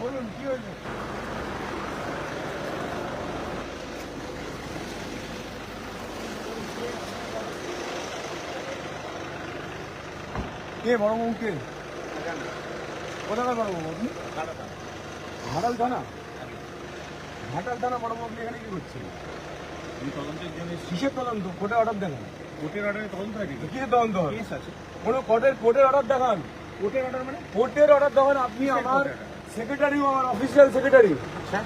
বলুন কি হয়েছে? কে বড় কে? কোথাকার বড় বাবু আপনি? ঘাটাল থানা ঘাটাল থানা বড় আপনি এখানে কি করছেন আমি তদন্তের জন্য কিসের তদন্ত? কোর্টে অর্ডার দেখান। কোর্টের অর্ডারে তদন্ত হয় কিসের তদন্ত হয়? কেস আছে। কোনো কোর্টের কোর্টের অর্ডার দেখান। কোর্টের অর্ডার মানে? কোর্টের অর্ডার দেখান। আপনি আমার? সেক্রেটারি আমার অফিসিয়াল সেক্রেটারি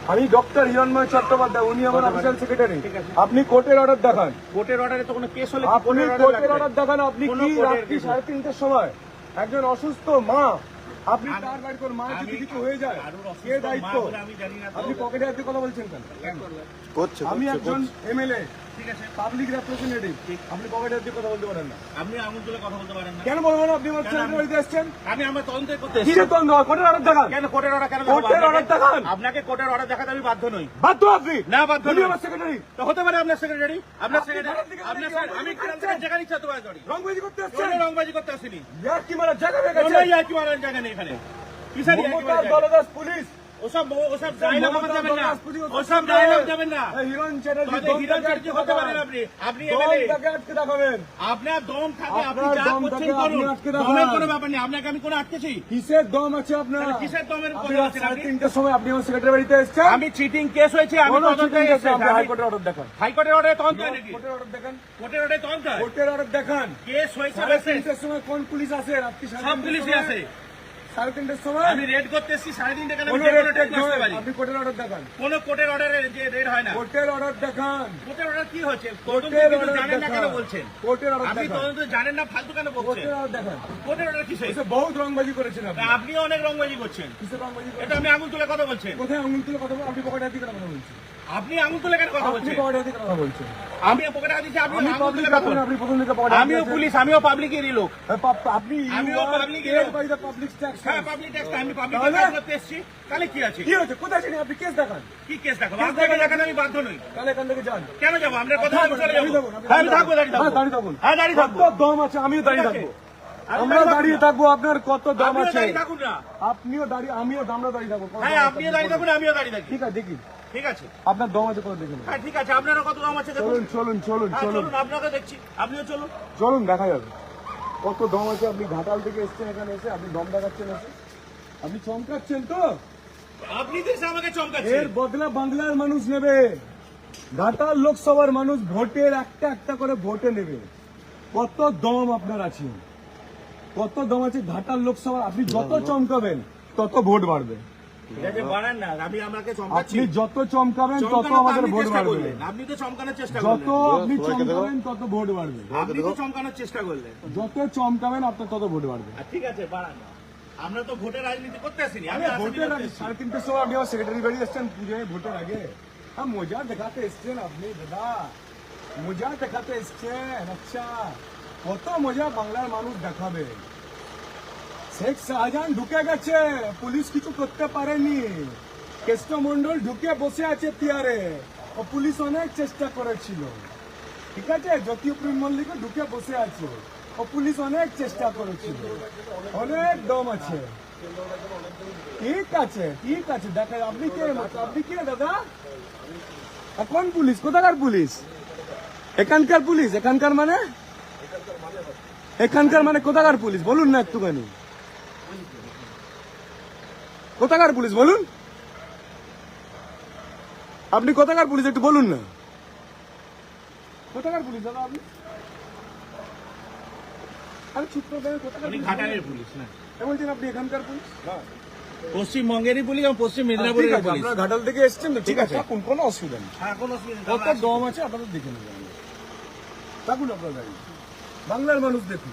আমি ডক্টর হিরণময় চট্টোপাধ্যায় উনি আমার অফিসিয়াল সেক্রেটারি আপনি কোর্টের অর্ডার দেখান। কোর্টের অর্ডারে তো কোনো কেস হলে আপনি কোর্টের অর্ডার দেখান আপনি কি রাত্রি সাড়ে তিনটের সময় একজন অসুস্থ মা আপনি তার বাড়ি করে মা যদি কিছু হয়ে যায় কে দায়িত্ব। আপনি পকেটে হাতে কথা বলছেন কেন? কেন? করছে আমি একজন এমএলএ ঠিক আছে পাবলিক রেপ্রেজেন্টেটিভ আপনি পকেটে হাতে কথা বলতে পারেন না? আপনি আঙুল তুলে কথা বলতে পারেন না। কেন বলবেন আপনি আমার ছেলের বাড়িতে এসেছেন? আমি আমার তদন্ত করতে এসেছি। রে তন্দ কোর্টের অর্ডার দেখান। কেন কোর্টের অর্ডার কেন কোর্টের দেখাবো? দেখান। আপনাকে কোর্টের অর্ডার দেখাতে আমি বাধ্য নই। বাধ্য আপনি? না বাধ্য নই। আমার সেক্রেটারি তো হতে পারে আপনার সেক্রেটারি আপনার সেক্রেটারি আপনার আমি থেকে তোমায় রংবাজি করতে এসেছেন? রংবাজি করতে আসিনি। ইয়ার কি মারা জায়গা হয়ে জায়গা নেই এখানে। কিসের পুলিশ। ওসব ওসব ডায়লগ আমার যাবেন না। ওসব ডায়লগ যাবেন না। হিরণ চ্যাটার্জি হিরণ চ্যাটার্জি হতে পারেন আপনি। আপনি এমএলএ আটকে দেখাবেন আপনার দম থাকে আপনি যা করছেন করুন। দমের কোনো ব্যাপার নেই। আপনাকে আমি কোনো আটকেছি? কিসের দম আছে আপনার? কিসের দমের কথা রাত আপনি? তিনটের সময় আপনি আমার সেক্রেটারি বাড়িতে এসেছেন? আমি চিটিং কেস হয়েছে আমি তদন্তে এসেছি। হাইকোর্টের অর্ডার দেখান। হাইকোর্টের অর্ডারে তদন্ত নাকি? কোর্টের অর্ডার দেখান। কোর্টের অর্ডারে তদন্ত কোর্টের অর্ডার দেখান। কেস হয়েছে সময় কোন পুলিশ রাত্রি সব পুলিশই আছে। সাড়ে তিনটের সময় আমি রেড করতে এসেছি সাড়ে তিনটে কেন? আমি কোনো যে কোনো রেড টেট আসতে পারি। আপনি কোর্টের অর্ডার দেখান। কোনো কোর্টের অর্ডারে যে রেড হয় না। কোর্টের অর্ডার দেখান। কোর্টের অর্ডার কি হচ্ছে? কোর্টের অর্ডার জানেন না কেন বলছেন? কোর্টের অর্ডার আপনি তদন্ত জানেন না ফালতু কেন বলছেন? কোর্টের অর্ডার দেখান। কোর্টের অর্ডার এসে বহুত রংবাজি করেছেন আপনি। অনেক রংবাজি করছেন। কিসের রংবাজি এটা আমি আঙুল তুলে কথা বলছেন কোথায় আঙুল তুলে কথা আপনি পকেটে কথা বলছেন। আপনি আঙুল তুলে কেন কথা বলছেন? হাতে কথা বলছেন। আমি পকেটে হাত দিচ্ছি আপনি আঙুল তুলে কথা বলছেন। আপনি প্রথম থেকে পকেটে আমিও পুলিশ আমিও পাবলিকেরই লোক। আপনি আমিও public লোক। বাই দ্য পাবলিক ট্যাক্স হ্যাঁ পাবলিক ট্যাক্স আমি পাবলিক ট্যাক্স করতে এসেছি। তাহলে কি আছে? কি হয়েছে? কোথায় ছিলেন আপনি কেস দেখান? কি কেস দেখাবো? কেস আপনাকে দেখান। আমি বাধ্য নই। তাহলে এখান থেকে যান। কেন যাব? আপনার কথা আমি চলে দাঁড়িয়ে যাব? হ্যাঁ আমি থাকব দাঁড়িয়ে থাকব দাঁড়িয়ে থাকুন। হ্যাঁ দাঁড়িয়ে থাকব। দম আছে? আমিও দাঁড়িয়ে থাকব। আমরা দাঁড়িয়ে দাঁড়িয়ে থাকব। আপনার কত দাম আছে? আপনিও দাঁড়িয়ে আমিও আমরা দাঁড়িয়ে থাকব হ্যাঁ আপনিও দাঁড়িয়ে থাকুন আমিও দাঁড়িয়ে থাকি। ঠিক আছে দেখি। ঠিক আছে? আপনার দম আছে কত দেখুন হ্যাঁ ঠিক আছে আপনারও কত দাম আছে দেখুন। চলুন চলুন চলুন হ্যাঁ চলুন। চলুন আপনাকে দেখছি। আপনিও চলুন। চলুন দেখা যাবে। কত দম আছে আপনি ঘাটাল থেকে এসছেন এখানে এসে আপনি দম দেখাচ্ছেন এসে। আপনি চমকাচ্ছেন তো। আপনি তো আমাকে এর বদলা বাংলার মানুষ নেবে। ঘাটাল লোকসভার মানুষ ভোটের একটা একটা করে ভোটে নেবে। কত দম আপনার আছে। কত দম আছে ঘাটাল লোকসভা আপনি যত চমকাবেন তত ভোট বাড়বে। আপনি যত চমকাবেন তত আমাদের ভোট বাড়বে। আপনি তো চমকানোর চেষ্টা যত আপনি চমকাবেন তত ভোট বাড়বে। আপনি তো চমকানোর চেষ্টা করলেন। যত চমকাবেন আপনার তত ভোট বাড়বে। ঠিক আছে বাড়ান আমরা তো ভোটের রাজনীতি করতে আসিনি আমি ভোটের। সাড়ে তিনটের সময় আপনি আমার সেক্রেটারি বাড়ি এসছেন পুজোয় ভোটের আগে। হ্যাঁ মজা দেখাতে এসছেন আপনি দাদা। মজা দেখাতে এসছেন আচ্ছা। কত মজা বাংলার মানুষ দেখাবে শেখ শাহজাহান ঢুকে গেছে পুলিশ কিছু করতে পারেনি কৃষ্ণ মন্ডল ঢুকে বসে আছে তিয়ারে ও পুলিশ অনেক চেষ্টা করেছিল ঠিক আছে জ্যোতিপ্রিয় মল্লিক ঢুকে বসে আছে ও পুলিশ অনেক চেষ্টা করেছিল অনেক দম আছে ঠিক আছে ঠিক আছে দেখা আপনি কে আপনি কে দাদা কোন পুলিশ কোথাকার পুলিশ এখানকার পুলিশ এখানকার মানে এখানকার মানে কোথাকার পুলিশ বলুন না একটুখানি কোথাকার পুলিশ? বলুন। আপনি কোথাকার পুলিশ? একটু বলুন না। কোথাকার পুলিশ দাদা আপনি? আমি চুপ করে কোথাকার ঘাটালের পুলিশ না। বলছেন আপনি এখানকার পুলিশ? পশ্চিমবঙ্গেরই পুলিশ এবং পশ্চিম ঠিক মেদিনীপুরের পুলিশ। আপনারা ঘাটাল থেকে এসছেন তো ঠিক আছে। কোনো অসুবিধা নেই। হ্যাঁ কোনো অসুবিধা নেই, কত দম আছে আপনাদের দেখে নেবেন। থাকুন আপনারা বাংলার মানুষ দেখুন।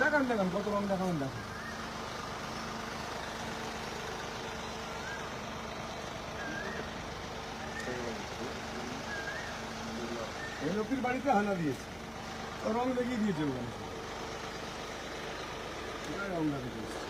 দেখান দেখান, কত রং দেখান দেখান। এই লোকের বাড়িতে হানা দিয়েছে। রং দেখিয়ে দিয়েছে ওখানে। রং দেখিয়ে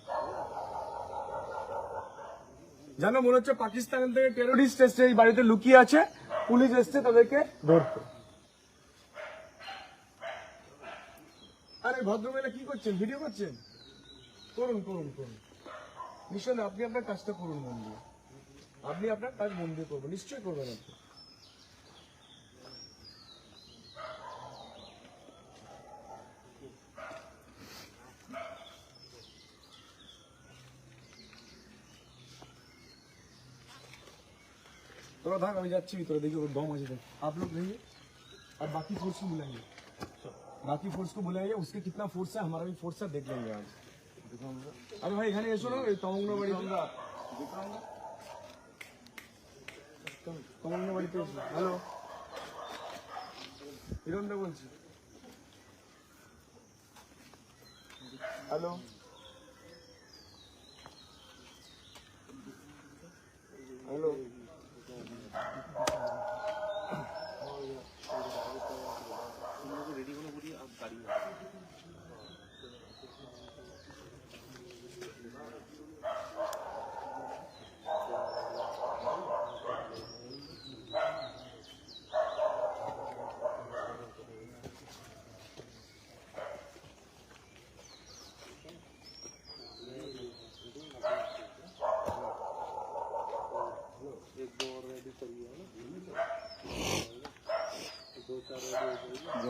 যেন মনে হচ্ছে পাকিস্তান থেকে টেরোরিস্ট এসছে, এই বাড়িতে লুকিয়ে আছে, পুলিশ এসছে তাদেরকে ধরতে। আরে ভদ্রমেলা কি করছেন? ভিডিও করছেন? করুন করুন করুন। নিশ্চয় আপনি আপনার কাজটা করুন, মন দিয়ে। আপনি আপনার কাজ মন করবেন, নিশ্চয়ই করবেন আপনি। थोड़ा भाग अभी जाच्छी भी थोड़ा देखिए वो दम मजे तक आप लोग रहिए और बाकी फोर्स को बुलाइए बाकी फोर्स को बुलाइए उसके कितना फोर्स है हमारा भी फोर्स है देख लेंगे आज अरे भाई এখানে এসো না এই তমঙ্গ বাড়িতে তমঙ্গ বাড়িতে এসো হ্যালো হিরণদা বলছি হ্যালো হ্যালো